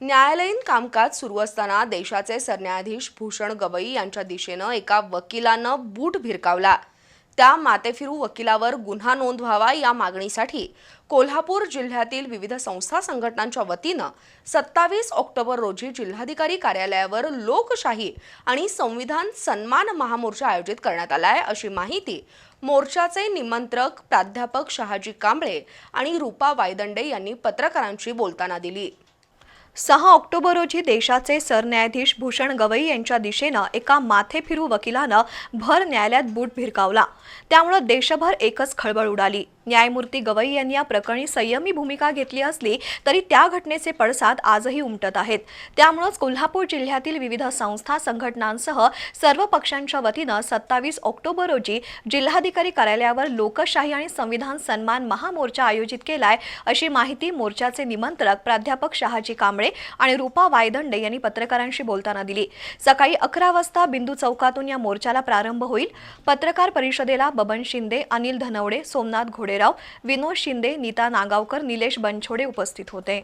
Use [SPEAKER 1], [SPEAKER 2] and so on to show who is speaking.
[SPEAKER 1] न्यायालयीन कामकाज सुरू असताना देशाचे सरन्यायाधीश भूषण गवई यांच्या दिशेनं एका वकिलानं बूट भिरकावला. त्या मातेफिरू वकिलावर गुन्हा नोंद व्हावा या मागणीसाठी कोल्हापूर जिल्ह्यातील विविध संस्था संघटनांच्या वतीनं सत्तावीस ऑक्टोबर रोजी जिल्हाधिकारी कार्यालयावर लोकशाही आणि संविधान सन्मान महामोर्चा आयोजित करण्यात आला आहे अशी माहिती मोर्चाचे निमंत्रक प्राध्यापक शहाजी कांबळे आणि रूपा वायदंडे यांनी पत्रकारांशी बोलताना दिली.
[SPEAKER 2] सहा ऑक्टोबर रोजी देशाचे सरन्यायाधीश भूषण गवई यांच्या दिशेनं एका माथेफिरू वकिलानं भर न्यायालयात बूट भिरकावला. त्यामुळं देशभर एकच खळबळ उडाली. न्यायमूर्ती गवई यांनी या प्रकरणी संयमी भूमिका घेतली असली तरी त्या घटनेचे पडसाद आजही उमटत आहेत. त्यामुळंच कोल्हापूर जिल्ह्यातील विविध संस्था संघटनांसह सर्व पक्षांच्या वतीनं सत्तावीस ऑक्टोबर रोजी जिल्हाधिकारी कार्यालयावर लोकशाही आणि संविधान सन्मान महामोर्चा आयोजित केलाय अशी माहिती मोर्चाचे निमंत्रक प्राध्यापक शहाजी कांबळे आणि रुपा वायदंडे यांनी पत्रकारांशी बोलताना दिली. सकाळी अकरा वाजता बिंदू चौकातून या मोर्चाला प्रारंभ होईल. पत्रकार परिषदेला बबन शिंदे अनिल धनवडे सोमनाथ घोडेराव विनोद शिंदे नीता नागावकर निलेश बनछोडे उपस्थित होते.